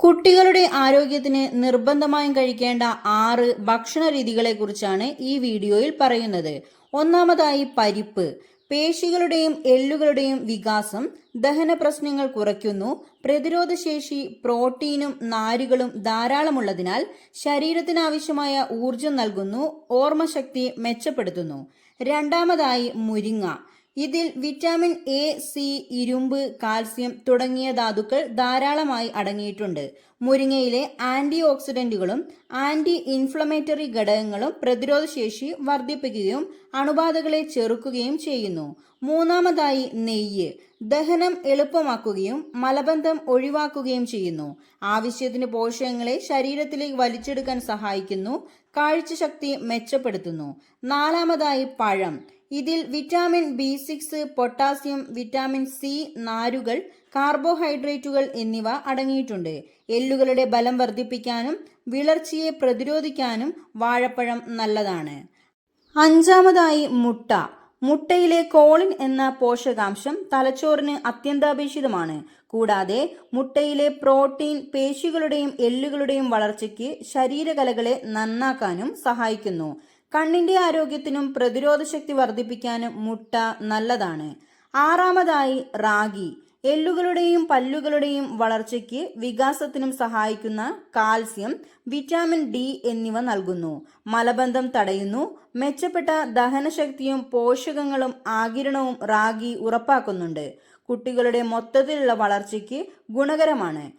കുട്ടികളുടെ ആരോഗ്യത്തിന് നിർബന്ധമായും കഴിക്കേണ്ട ആറ് ഭക്ഷണ രീതികളെക്കുറിച്ചാണ് ഈ വീഡിയോയിൽ പറയുന്നത്. ഒന്നാമതായി പരിപ്പ്. പേശികളുടെയും എല്ലുകളുടെയും വികാസം ദഹന പ്രശ്നങ്ങൾ കുറയ്ക്കുന്നു. പ്രതിരോധശേഷി പ്രോട്ടീനും നാരുകളും ധാരാളമുള്ളതിനാൽ ശരീരത്തിനാവശ്യമായ ഊർജം നൽകുന്നു ഓർമ്മശക്തി മെച്ചപ്പെടുത്തുന്നു. രണ്ടാമതായി മുരിങ്ങ. ഇതിൽ വിറ്റാമിൻ എ സി ഇരുമ്പ് കാൽസ്യം തുടങ്ങിയ ധാതുക്കൾ ധാരാളമായി അടങ്ങിയിട്ടുണ്ട്. മുരിങ്ങയിലെ ആന്റി ഓക്സിഡന്റുകളും ആന്റി ഇൻഫ്ലമേറ്ററി ഘടകങ്ങളും പ്രതിരോധശേഷി വർദ്ധിപ്പിക്കുകയും അണുബാധകളെ ചെറുക്കുകയും ചെയ്യുന്നു. മൂന്നാമതായി നെയ്യ്. ദഹനം എളുപ്പമാക്കുകയും മലബന്ധം ഒഴിവാക്കുകയും ചെയ്യുന്നു. ആവശ്യത്തിന് പോഷകങ്ങളെ ശരീരത്തിലേക്ക് വലിച്ചെടുക്കാൻ സഹായിക്കുന്നു. കാഴ്ചശക്തി മെച്ചപ്പെടുത്തുന്നു. നാലാമതായി പഴം. ഇതിൽ vitamin B six potassium vitamin C നാരുകൾ കാർബോഹൈഡ്രേറ്റുകൾ എന്നിവ അടങ്ങിയിട്ടുണ്ട്. എല്ലുകളുടെ ബലം വർദ്ധിപ്പിക്കാനും വിളർച്ചയെ പ്രതിരോധിക്കാനും വാഴപ്പഴം നല്ലതാണ്. അഞ്ചാമതായി മുട്ട. മുട്ടയിലെ കോളിൻ എന്ന പോഷകാംശം തലച്ചോറിന് അത്യന്താപേക്ഷിതമാണ്. കൂടാതെ മുട്ടയിലെ പ്രോട്ടീൻ പേശികളുടെയും എല്ലുകളുടെയും വളർച്ചയ്ക്ക് ശരീരകലകളെ നന്നാക്കാനും സഹായിക്കുന്നു. കണ്ണിന്റെ ആരോഗ്യത്തിനും പ്രതിരോധശക്തി വർദ്ധിപ്പിക്കാനും മുട്ട നല്ലതാണ്. ആറാമതായി റാഗി. എല്ലുകളുടെയും പല്ലുകളുടെയും വളർച്ചയ്ക്ക് വികാസത്തിനും സഹായിക്കുന്ന കാൽസ്യം വിറ്റാമിൻ ഡി എന്നിവ നൽകുന്നു. മലബന്ധം തടയുന്നു. മെച്ചപ്പെട്ട ദഹനശക്തിയും പോഷകങ്ങളും ആകിരണവും റാഗി ഉറപ്പാക്കുന്നുണ്ട്. കുട്ടികളുടെ മൊത്തത്തിലുള്ള വളർച്ചയ്ക്ക് ഗുണകരമാണ്.